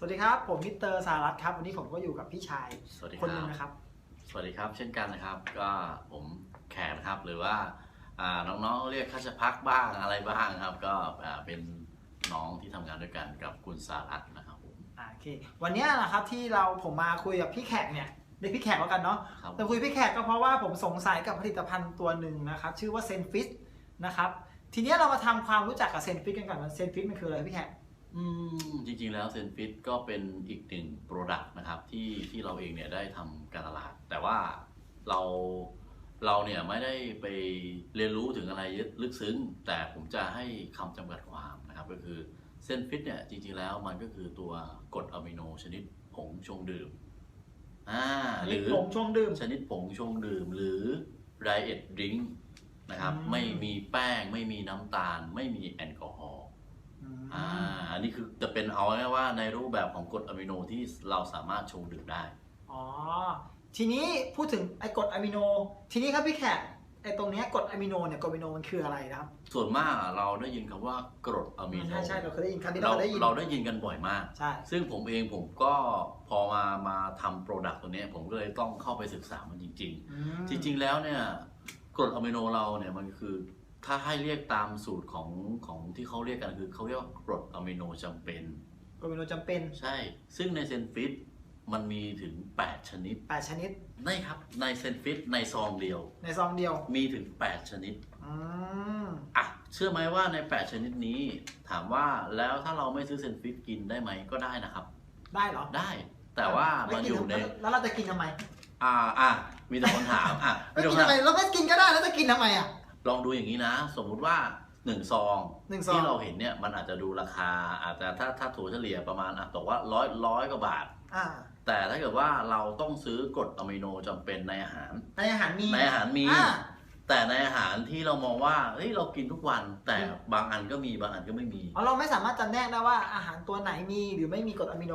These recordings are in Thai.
สวัสดีครับ ผมมิสเตอร์สารัตน์ครับ วันนี้ผมก็อยู่กับพี่ชายสวัสดีคคนหรันึ่งบนะครับ สวัสดีครับ เช่นกันนะครับ ก็ผมแขกนะครับ หรือว่าอ่าน้องๆเรียกข้าชพักบ้างอะไรบ้างครับ ก็อ่าเป็นน้องที่ทำงานด้วยกันกับคุณสารัตน์นะครับผมอ่าโอเค วันนี้นะครับที่เราผมมาคุยกับพี่แขกเนี่ยเรียกพี่แขกแล้วกันเนาะครับแต่คุยพี่แขกก็เพราะว่าผมสงสัยกับผลิตภัณฑ์ตัวหนึ่งนะครับ ชื่อว่าเซนฟิตนะครับ ทีนี้เรามาทำความรู้จักกับเซนฟิตกันก่อนว่าเซนฟิตมันคืออะไรพี่แขก อืมจริงๆแล้วเซนฟิตก็เป็นอีกหนึ่งโปรดักต์นะครับที่ที่เราเองเนี่ยได้ทำการตลาด แต่ว่าเราเราเนี่ยไม่ได้ไปเรียนรู้ถึงอะไรลึกซึ้ง แต่ผมจะให้คำจำกัดความนะครับ ก็คือเซนฟิตเนี่ยจริงๆแล้วมันก็คือตัวกรดอะมิโนชนิดผงชงดื่มอ่าหรือ ผมชงดื่ม ชนิดผงชงดื่มหรือ diet drink นะครับ อืม ไม่มีแป้ง ไม่มีน้ำตาล ไม่มีแอลกอฮอล์ อืมอ่าอันนี้คือจะเป็นเอาง่ายๆว่าในรูปแบบของกรดอะมิโนที่เราสามารถชงดื่มได้ อ๋อ ทีนี้พูดถึงไอ้กรดอะมิโน ทีนี้ครับพี่แขกไอ้ตรงเนี้ยกรดอะมิโนเนี่ยกรดอะมิโนมันคืออะไรนะครับส่วนมากอะเราได้ยินคำว่ากรดอะมิโนใช่ใช่เราเคยได้ยินคำนี้เราเราได้ยินเราได้ยินกันบ่อยมาก ใช่ ซึ่งผมเองผมก็พอมามาทำโปรดักต์ตัวเนี้ยผมก็เลยต้องเข้าไปศึกษามันจริงๆอืมจริงๆ แล้วเนี่ยกรดอะมิโนเราเนี่ยมันคือ ถ้าให้เรียกตามสูตรของของที่เขาเรียกกันคือเขาเรียกว่ากรดอะมิโนจำเป็นกรดอะมิโนจำเป็น ใช่ ซึ่งในเซนฟิตมันมีถึง 8 ชนิด 8 ชนิดนี่ครับในเซนฟิตในซองเดียว ในซองเดียวมีถึง 8 ชนิดอืมอะเชื่อไหมว่าใน 8 ชนิดนี้ ถามว่าแล้วถ้าเราไม่ซื้อเซนฟิตกินได้ไหมก็ได้นะครับ ได้เหรอได้แต่ว่าไมันอยู่ในกิแล้วเราจะกินทำไม อ่าอะมีแต่คนถามอะไม่มีแต่กิคนนทำถามไมเราไม่กินก็ได้แล้วจะกินทำไมอะ ลองดูอย่างนี้นะ สมมุติว่าหนึ่งซองหนึ่งซอง ที่เราเห็นเนี่ยมันอาจจะดูราคาอาจจะถ้าถ้าถัวเฉลี่ยประมาณอะตกว่าร้อยร้อยกว่าบาท อ่าแต่ถ้าเกิดว่าเราต้องซื้อกรดอะมิโนจำเป็นในอาหาร ในอาหารมีในอาหารมี อ่าแต่ในอาหารที่เรามองว่าเฮ้ยเรากินทุกวัน แต่บางอันก็มีบางอันก็ไม่มี อ๋อเราไม่สามารถจำแนกได้ว่าอาหารตัวไหนมีหรือไม่มีกรดอะมิโน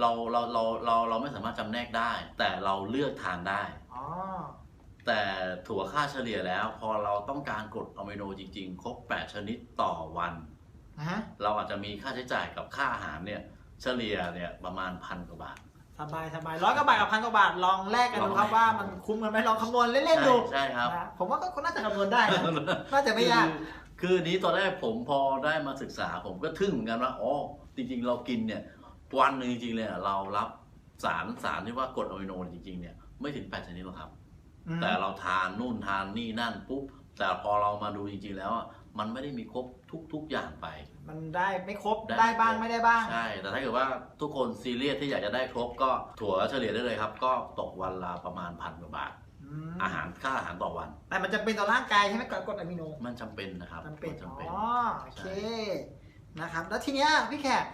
เราเราเราเราเราไม่สามารถจำแนกได้ แต่เราเลือกทานได้ อ๋อ แต่ถั่วค่าเฉลี่ยแล้วพอเราต้องการกรดอะมิโนจริงๆ ครบ 8 ชนิดต่อวัน นะฮะเราอาจจะมีค่าใช้จ่ายกับค่าอาหารเนี่ยเฉลี่ยเนี่ยประมาณพันกว่าบาท สบายสบายร้อยกว่าบาทกับพันกว่าบาทลองแลกกันดูครับลองแลกว่ามันคุ้มกันไหมลองคำนวณเล่นๆดูใช่ครับ นะผมว่าก็น่าจะคำนวณได้นะน่าจะไม่ยาก คือคือนี้ตอนแรกผมพอได้มาศึกษาผมก็ทึ่งเหมือนกันว่าอ๋อจริงๆ เรากินเนี่ยวันหนึ่งจริงๆเลยอะเรารับสารสารที่ว่ากรดอะมิโนจริงๆเนี่ยไม่ถึง 8 ชนิดหรอกครับอืม แต่เราทานนู่นทานนี่นั่นปุ๊บแต่พอเรามาดูจริงๆแล้วอะมันไม่ได้มีครบทุก ๆอย่างไป มันได้ไม่ครบได้ได้บ้างครบไม่ได้บ้างใช่แต่ถ้าเกิดว่าทุกคนซีเรียสที่อยากจะได้ครบก็ถั่วเฉลี่ยได้เลยครับ ก็ตกวันละประมาณพันกว่าบาทอืมอาหารค่าอาหารต่อวัน แต่มันจะเป็นต่อร่างกายใช่ไหมกรดอะมิโน มันจำเป็นนะครับจำเป็นมันจำเป็นอ๋อโอเคนะครับ แล้วทีเนี้ยพี่แขก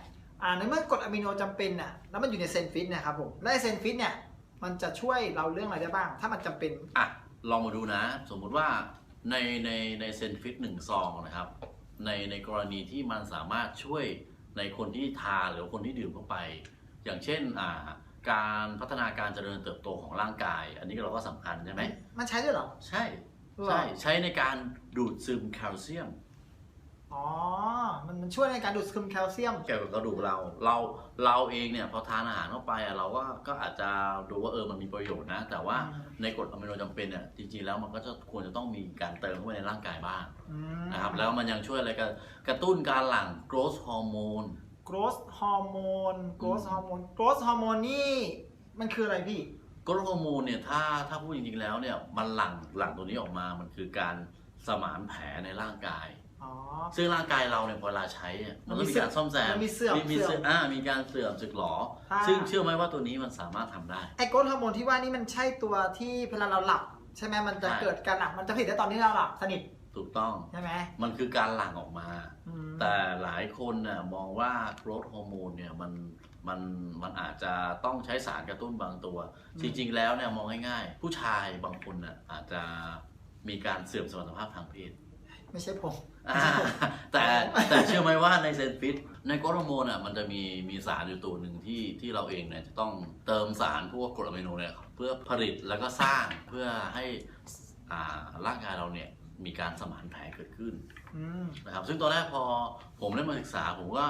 อ่าในเมื่อกรดอะมิโนจำเป็นน่ะแล้วมันอยู่ในเซนฟิตเนะครับผมและไอ้เซนฟิตเนี่ย มันจะช่วยเราเรื่องอะไรได้บ้าง ถ้ามันจำเป็นอะลองมาดูนะ สมมุติว่าในในในเซนฟิตหนึ่งซองนะครับ ในในกรณีที่มันสามารถช่วยในคนที่ทานหรือคนที่ดื่มเข้าไป อย่างเช่นอ่าการพัฒนาการเจริญเติบโตของร่างกาย อันนี้เราก็สำคัญใช่ไหมมันใช้ด้วยเหรอ ใช่หรอใช่ ใช้ในการดูดซึมแคลเซียม อ๋อ มันมันช่วยในการดูดซึมแคลเซียม เกี่ยวกับกระดูกเรา เราเราเองเนี่ยพอทานอาหารเข้าไปอะเราก็ก็อาจจะดูว่าเออมันมีประโยชน์นะ แต่ว่าอืม ในกรดอะมิโนจำเป็นเนี่ยจริงๆแล้วมันก็จะควรจะต้องมีการเติมเข้าไปในร่างกายบ้างอืมนะครับแล้วมันยังช่วยอะไรกันกระตุ้นการหลั่ง growth hormone growth hormone growth hormone growth hormone นี่มันคืออะไรพี่ growth hormone เนี่ยถ้าถ้าพูดจริงๆแล้วเนี่ยมันหลั่งหลั่งตัวนี้ออกมามันคือการสมานแผลในร่างกาย อ๋อ ซึ่งร่างกายเราเนี่ยพอเวลาใช้เนี่ยมันมันมีต้องมีการซ่อมแซมมันมีเสื่อมมีเสื่เสื่ออมมอ่ามีการเสื่อมสึกหรอ อ่า ซึ่งเชื่อไหมว่าตัวนี้มันสามารถทำได้ ไอ้ growth hormone ที่ว่านี่มันใช่ตัวที่เวลาเราหลับ ใช่ไหมมันจะใช่ เกิดการหลับมันจะผลิตได้ตอนที่เราหลับสนิทถูกต้อง ใช่ไหมมันคือการหลั่งออกมา อืมแต่หลายคนน่ะมองว่า growth hormone เนี่ยมันมันมันอาจจะต้องใช้สารกระตุ้นบางตัว จริง ๆ แล้วเนี่ยมองง่ายๆ ผู้ชายบางคนน่ะอาจจะมีการเสื่อมสมรรถภาพทางเพศ ไม่ใช่ผมอ่า แต่แต่เชื่อไหมว่าในเซนฟิตในกรดฮอร์โมนอะมันจะมีมีสารอยู่ตัวหนึ่งที่ที่เราเองเนี่ยจะต้องเติมสารพวกกรดอะมิโนเนี่ยเพื่อผลิตแล้วก็สร้างเพื่อให้อ่าร่างกายเราเนี่ยมีการสมานแผลเกิดขึ้นอืมนะครับซึ่งตอนแรกพอผมได้มาศึกษาผมก็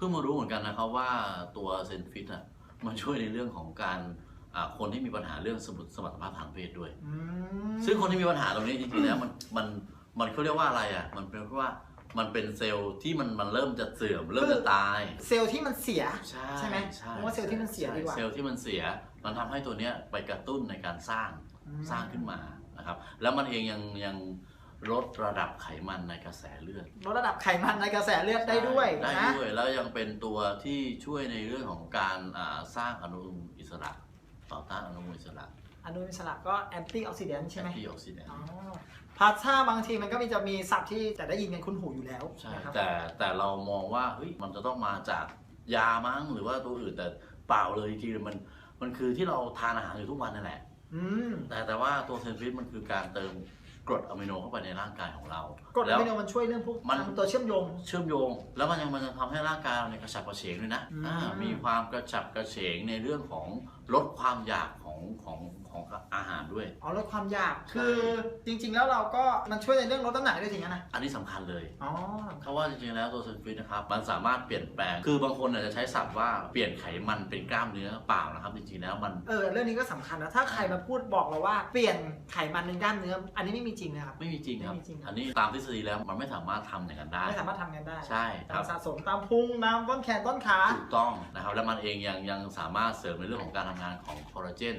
พิ่งมารู้เหมือนกันนะครับว่าตัวเซนฟิตอะมันช่วยในเรื่องของการอ่าคนที่มีปัญหาเรื่องสมรรถสมรรถภาพทางเพศด้วยอืมซึ่งคนที่มีปัญหาตรงนี้จริงๆแล้วมันมัน มันเขาเรียกว่าอะไรอะ มันเป็นเพราะว่า มันเป็นเซลล์ที่มันมันเริ่มจะเสื่อมเริ่มจะตาย เซลล์ที่มันเสียใช่ใช่ไหมใช่ผมว่าเซลล์ที่มันเสียดีกว่า เซลล์ที่มันเสีย มันทำให้ตัวเนี้ยไปกระตุ้นในการสร้างอืมสร้างขึ้นมานะครับ แล้วมันเองยังยังลดระดับไขมันในกระแสเลือด ลดระดับไขมันในกระแสเลือดได้ด้วยได้นะด้วย แล้วยังเป็นตัวที่ช่วยในเรื่องของการอ่าสร้างอนุมูลอิสระ ต่อต้านอนุมูลอิสระ อนุมูลอิสระก็แอนตี้ออกซิแดนต์ใช่ไหมที่ออกซิแดนอ๋อพาสซ่าบางทีมันก็มีจะมีศัพท์ที่จะได้ยินกันคุ้นหูอยู่แล้วใช่นะครับแต่แต่เรามองว่าเฮ้ยมันจะต้องมาจากยามั้งหรือว่าตัวอื่นแต่เปล่าเลยจริงๆมันมันคือที่เราทานอาหารอยู่ทุกวันนั่นแหละ อืมแต่แต่ว่าตัวเซนฟิตมันคือการเติมกรดอะมิโนเข้าไปในร่างกายของเรากรดแล้อะวมิโนมันช่วยเรื่องพวกมันทำตัวเชื่อมโยง เชื่อมโยง แล้วมันยังมันยังทำให้ร่างกายเราเนี่ยกระฉับกระเฉงด้วยนะอืมอ่ามีความกระฉับกระเฉงในเรื่องของลดความอยากของของของอาหาร ด้วย อ๋อลดความอยากใช่คือจริง ๆ แล้วเราก็มันช่วยในเรื่องลดน้ำหนักด้วยจริงๆนะอันนี้สำคัญเลยอ๋อเพราะว่าจริงๆแล้วตัวเซนฟิตนะครับมันสามารถเปลี่ยนแปลง คือบางคนอาจจะใช้ศัพท์ว่าเปลี่ยนไขมันเป็นกล้ามเนื้อเปล่านะครับ จริงๆแล้วมัน เออเรื่องนี้ก็สำคัญนะถ้าใครมาพูดบอกเราว่าเปลี่ยนไขมันเป็นกล้ามเนื้อ อันนี้ไม่มีจริงนะครับ ไม่มีจริงครับ ไม่มีจริงครับ อันนี้ตามทฤษฎีแล้วมันไม่สามารถทำอย่างนั้นได้ ไม่สามารถทำกันได้ใช่คตารัมบ สะสมตามพุงตามต้นแขนต้นขา ถูกต้องนะครับแล้วมันเองยังยังสามารถเสริมในเรื่องของการทำงานของคอลลาเจน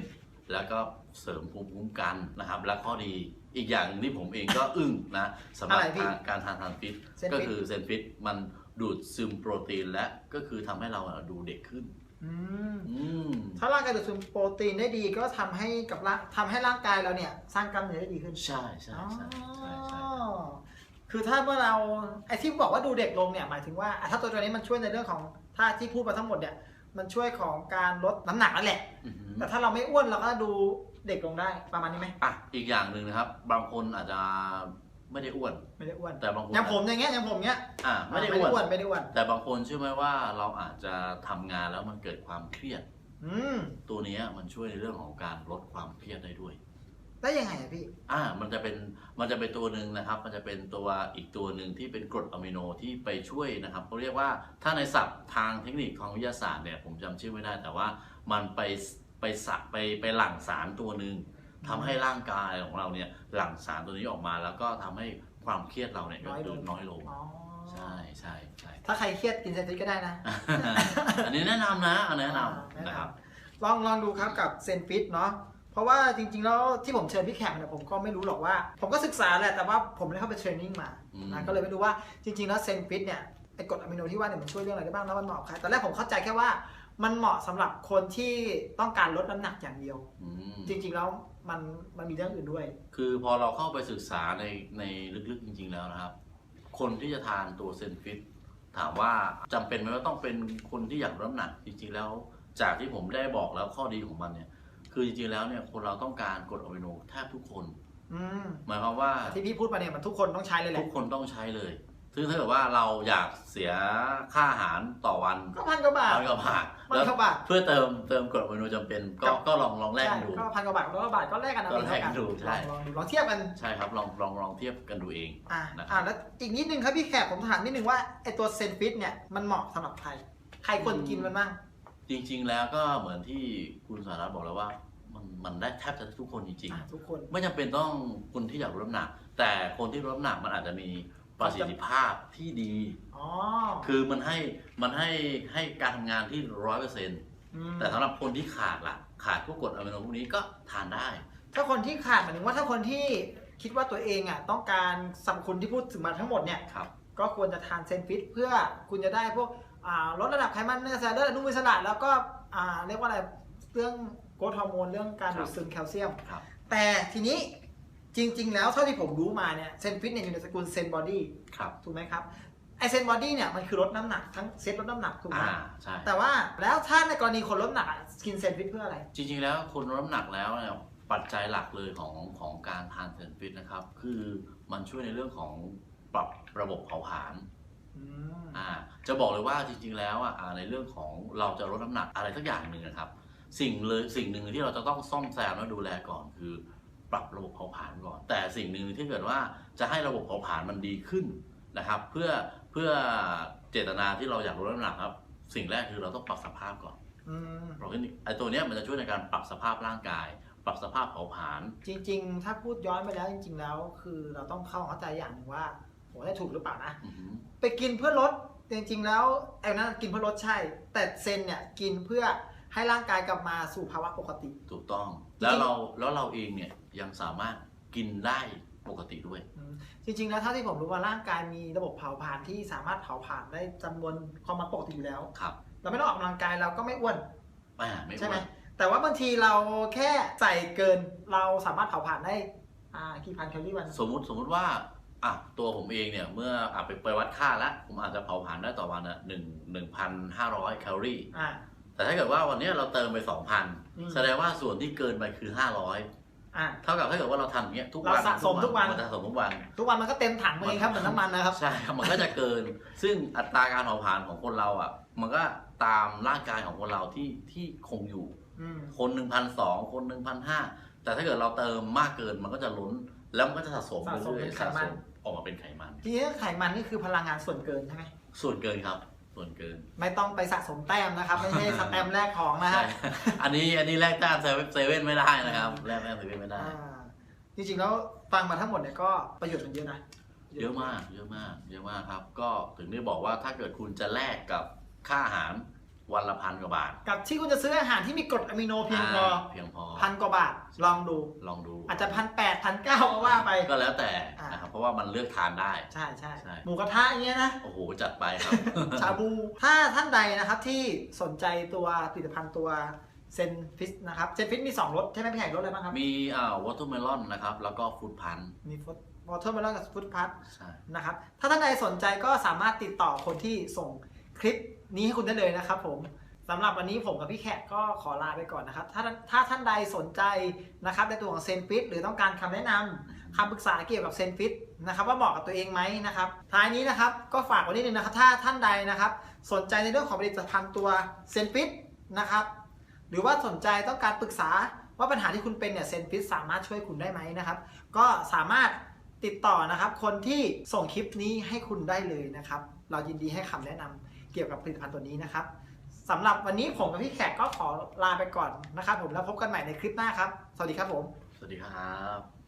แล้วก็เสริมภูมิคุ้มกันนะครับ และข้อดีอีกอย่างหนึ่งที่ผมเองก็อึ้งนะสำหรับอะไรพี่การการทานทานฟิตเส้นก็ฟิตคือเซนฟิตมันดูดซึมโปรตีนและก็คือทำให้เราอะดูเด็กขึ้น อืม อืม ถ้าร่างกายดูดซึมโปรตีนได้ดีก็ทำให้กับร่างทำให้ร่างกายเราเนี่ย สร้างกล้ามเนื้อได้ดีขึ้นใช่ใช่ใช่ใช่ใช่อ๋อคือถ้าเมื่อเราไอ้ที่บอกว่าดูเด็กลงเนี่ยหมายถึงว่าอะถ้าตัวตัวนี้มันช่วยในเรื่องของถ้าที่พูดมาทั้งหมดเนี่ย มันช่วยของการลดน้ำหนักนั่นแหละ อือหือแต่ถ้าเราไม่อ้วนเราก็ดูเด็กลงได้ประมาณนี้ไหมอะอีกอย่างหนึ่งนะครับ บางคนอาจจะไม่ได้อ้วน ไม่ได้อ้วนแต่บางคนอย่างผมอย่างเงี้ยอย่างผมเงี้ยอ่าไม่ได้อ้วน ไม่ได้อ้วนแต่บางคนเชื่อไหมว่าเราอาจจะทำงานแล้วมันเกิดความเครียด อืมตัวเนี้ยมันช่วยในเรื่องของการลดความเครียดได้ด้วย ได้ยังไงอะพี่ อ่ามันจะเป็นมันจะเป็นตัวหนึ่งนะครับ มันจะเป็นตัวอีกตัวหนึ่งที่เป็นกรดอะมิโนที่ไปช่วยนะครับเขาเรียกว่าถ้าในศัพท์ทางเทคนิคทางวิทยาศาสตร์เนี่ยผมจำชื่อไม่ได้แต่ว่ามันไปไปสักไปไปหลั่งสารตัวหนึ่งทำให้ร่างกายของเราเนี่ยหลั่งสารตัวนี้ออกมา แล้วก็ทำให้ความเครียดเราเนี่ยก็คือน้อยลง อ๋อใช่ใช่ใช่ ถ้าใครเครียดกินเซนฟิตก็ได้นะ อันนี้แนะนำนะอันแนะนอ่าำนะครับ ลองลองดูครับกับเซนฟิตเนาะ เพราะว่าจริงๆแล้วที่ผมเชิญพี่แขกมาเนี่ยผมก็ไม่รู้หรอกว่า ผมก็ศึกษาแหละแต่ว่าผมไม่ได้เข้าไปเทรนนิ่งมาอืมนะก็เลยไม่รู้ว่าจริงๆแล้วเซนฟิตเนี่ยไอ้กรดอะมิโนที่ว่าเนี่ยมันช่วยเรื่องอะไรได้บ้างแล้วมันเหมาะกับใครตอนแรกผมเข้าใจแค่ว่ามันเหมาะสำหรับคนที่ต้องการลดน้ำหนักอย่างเดียวอืมจริงๆแล้วมันมันมีเรื่องอื่นด้วย คือพอเราเข้าไปศึกษาในในลึกๆจริง ๆแล้วนะครับ คนที่จะทานตัวเซนฟิตถามว่าจำเป็นไหมว่าต้องเป็นคนที่อยากลดน้ำหนักจริงๆแล้ว จากที่ผมได้บอกแล้วข้อดีของมันเนี่ย คือจริงๆแล้วเนี่ยคนเราต้องการกรดอะมิโนแทบทุกคน อืมหมายความว่า ที่พี่พูดมาเนี่ยมันทุกคนต้องใช้เลยแหทุละกคนต้องใช้เลย ซึ่งถ้าเกิดว่าเราอยากเสียค่าอาหารต่อวันก็พันกว่าบาทพันกว่าบาทพันแล้วกว่าบาท เพื่อเติมเติมกรดอะมิโนจำเป็น ก็ครับ ก็ลองลองแลกใช่กันดูก็พันกว่าบาทกับร้อยกว่าบาทก็แลกกันเอาก็เองแลกกันดูใช่ลองลองดูลองเทียบกัน ใช่ครับลองลองลองเทียบกันดูเอง อ่านะครับ อ่าแล้วอีกนิดนึงครับพี่แขกผมถามนิดนึงว่าไอตัวเซนฟิตเนี่ยมันเหมาะสำหรับใคร ใครควรกินมันบ้าง จริง ๆ แล้วก็เหมือนที่คุณสารัตน์บอกแล้วว่า มันมันได้แทบจะทุกคนจริง อ่าทุกคน ๆ ไม่จำเป็นต้องคนที่อยากลดน้ำหนัก แต่คนที่ลดน้ำหนักมันอาจจะมีประสิทธิภาพที่ดี อ๋อคือมันให้มันให้ให้การทำงานที่ร้อยเปอร์เซ็นต์มแต่สำหรับคนที่ขาดล่ะ ขาดพวกกรดอะมิโนพวกนี้ก็ทานได้ ถ้าคนที่ขาดหมายถึงว่าถ้าคนที่คิดว่าตัวเองอะต้องการสรรพคุณที่พูดถึงมาทั้งหมดเนี่ย ครับ ก็ควรจะทานเซนฟิตเพื่อคุณจะได้พวกอ่า ลดระดับไขมันในกระแสเลือดอนุมูลอิสระแล้วก็อ่าเรียกว่าอะไรเรื่องโกรทฮอร์โมนเรื่องการดูดซึมแคลเซียมครับแต่ทีนี้จริง ๆ แล้วเท่าที่ผมรู้มาเนี่ยเซนฟิตเนี่ยอยู่ในสกุลเซนบอดี้ครับถูกไหมครับไอเซนบอดี้เนี่ยมันคือลดน้ำหนักทั้งเซตลดน้ำหนักถูกไหมอ่าใช่แต่ว่าแล้วถ้าในกรณีคนลดน้ำหนักกินเซนฟิตเพื่ออะไร จริง ๆ แล้วคนลดน้ำหนักแล้วเนี่ยปัจจัยหลักเลยของของการทานเซนฟิตนะครับ คือมันช่วยในเรื่องของปรับระบบเผาผลาญ อืมอ่าจะบอกเลยว่าจริงๆแล้วอะอ่าในเรื่องของเราจะลดน้ำหนักอะไรสักอย่างหนึ่งนะครับ สิ่งเลยสิ่งหนึ่งที่เราจะต้องซ่อมแซมและดูแลก่อนคือ ปรับระบบเผาผลาญก่อน แต่สิ่งหนึ่งที่เกิดว่าจะให้ระบบเผาผลาญมันดีขึ้นนะครับ เพื่อเพื่อเจตนาที่เราอยากลดน้ำหนักครับ สิ่งแรกคือเราต้องปรับสภาพก่อนอืมเราขึ้นไอ้ตัวเนี้ยมันจะช่วยในการปรับสภาพร่างกาย ปรับสภาพเผาผลาญจริง ๆ ถ้าพูดย้อนไปแล้วจริง ๆ แล้ว คือเราต้องเข้าเข้าใจอย่างหนึ่งว่า โหได้ถูกหรือเปล่านะ อือหือไปกินเพื่อลดจริงๆแล้วไอ้นั้นกินเพื่อลดใช่ แต่เซนเนี่ยกินเพื่อให้ร่างกายกลับมาสู่ภาวะปกติ ถูกต้องจริงๆแล้วเราแล้วเราเองเนี่ยยังสามารถกินได้ปกติด้วยอืมจริงๆแล้วเท่าที่ผมรู้ว่าร่างกายมีระบบเผาผลาญที่สามารถเผาผลาญได้จำนวนความมันปกติอยู่แล้ว ครับเราไม่ต้องออกกำลังกายเราก็ไม่อ้วนอ่าไม่ใช่อ้ไหวมนแต่ว่าบางทีเราแค่ใส่เกินเราสามารถเผาผลาญได้อ่ากี่พันแคลอรี่วัน สมมุติสมมุติว่า อะตัวผมเองเนี่ยเมื่ออะไปไปวัดค่าแล้วผมอาจจะเผาผลาญได้ต่อวันนะหนึ่งหนึ่งพันห้าร้อยแคลอรี่ อ่า แต่ถ้าเกิดว่าวันเนี้ยเราเติมไปสองพันอืม แสดงว่าส่วนที่เกินไปคือห้าร้อยอ่า เท่ากับถ้าเกิดว่าเราทำอย่างเงี้ยทุกวันเราสะสมทุกวันมันจะสะสมทุกวัน ทุกวันมันก็เต็มถังมาเองครับเหมือนน้ำมันนะครับ ใช่ครับมันก็จะเกิน ซึ่งอัตราการเผาผลาญของคนเราอะ มันก็ตามร่างกายของคนเราที่ที่คงอยู่ อืม คนหนึ่งพันสองคนหนึ่งพันห้าแต่ถ้าเกิดเราเติมมากเกินมันก็จะล้น แล้วมันก็จะสะสมไปสะสมเรื่เป็อยนๆไขสะมัสนม ออกมาเป็นไขมัน ทีนี้ไขมันนี่คือพลังงานส่วนเกินใช่ไหมส่วนเกินครับ ส่วนเกิน ไม่ต้องไปสะสมแต้มนะครับ ไม่ใช่สแตมป์แรกของนะใช่ฮะ อันนี้อันนี้แลกต้านเซเว่นเซเว่นไม่ได้นะครับแลกแลกเซเว่นไม่ได้ อ่าจริงๆแล้วฟังมาทั้งหมดเนี่ยก็ประโยชน์มันเยอะนะเยอะมาก เยอะมาก เยอะมากครับ ก็ถึงได้บอกว่าถ้าเกิดคุณจะแลกกับค่าอาหาร วันละพันกว่าบาท กับที่คุณจะซื้ออาหารที่มีกรดอะมิโนเพียงพออ่าเพียงพอ พันกว่าบาทลองดู ลองดูอาจจะพันแปดพันเก้าก็ว่าไป ก็แล้วแต่อ่าน นะครับเพราะว่ามันเลือกทานได้ ใช่ใช่ใช่ หมูกระทะอย่างเงี้ยนะ โอ้โห จัดไปครับ ชาบู ถ้าท่านใดนะครับที่สนใจตัวผลิตภัณฑ์ตัวเซนฟิสนะครับ เซนฟิสมี 2รสใช่ไหมพี่ใหญ่รสอะไรบ้างครับ มีอ่าวอเตอร์เมลอนนะครับ แล้วก็ฟูดพันมีฟวอเตอร์เมลอนกับฟุตพัทใช่ นะครับ ถ้าท่านใดสนใจก็สามารถติดต่อคนที่ส่งคลิป นี้ให้คุณได้เลยนะครับผมสำหรับวันนี้ผมกับพี่แขกก็ขอลาไปก่อนนะครับ ถ้าถ้าท่านใดสนใจนะครับในตัวของเซนฟิตหรือต้องการคำแนะนำคำปรึกษาเกี่ยวกับเซนฟิตนะครับว่าเหมาะกับตัวเองไหมนะครับท้ายนี้นะครับก็ฝากไว้นิดนึงนะครับ ถ้าท่านใดนะครับ สนใจในเรื่องของผลิตภัณฑ์ตัวเซนฟิตนะครับหรือว่าสนใจต้องการปรึกษาว่าปัญหาที่คุณเป็นเนี่ยเซนฟิตสามารถช่วยคุณได้ไหมนะครับ ก็สามารถติดต่อนะครับ คนที่ส่งคลิปนี้ให้คุณได้เลยนะครับ เรายินดีให้คำแนะนำ เกี่ยวกับผลิตภัณฑ์ตัวนี้นะครับสำหรับวันนี้ผมกับพี่แขกก็ขอลาไปก่อนนะครับผมแล้วพบกันใหม่ในคลิปหน้าครับ สวัสดีครับผม สวัสดีครับ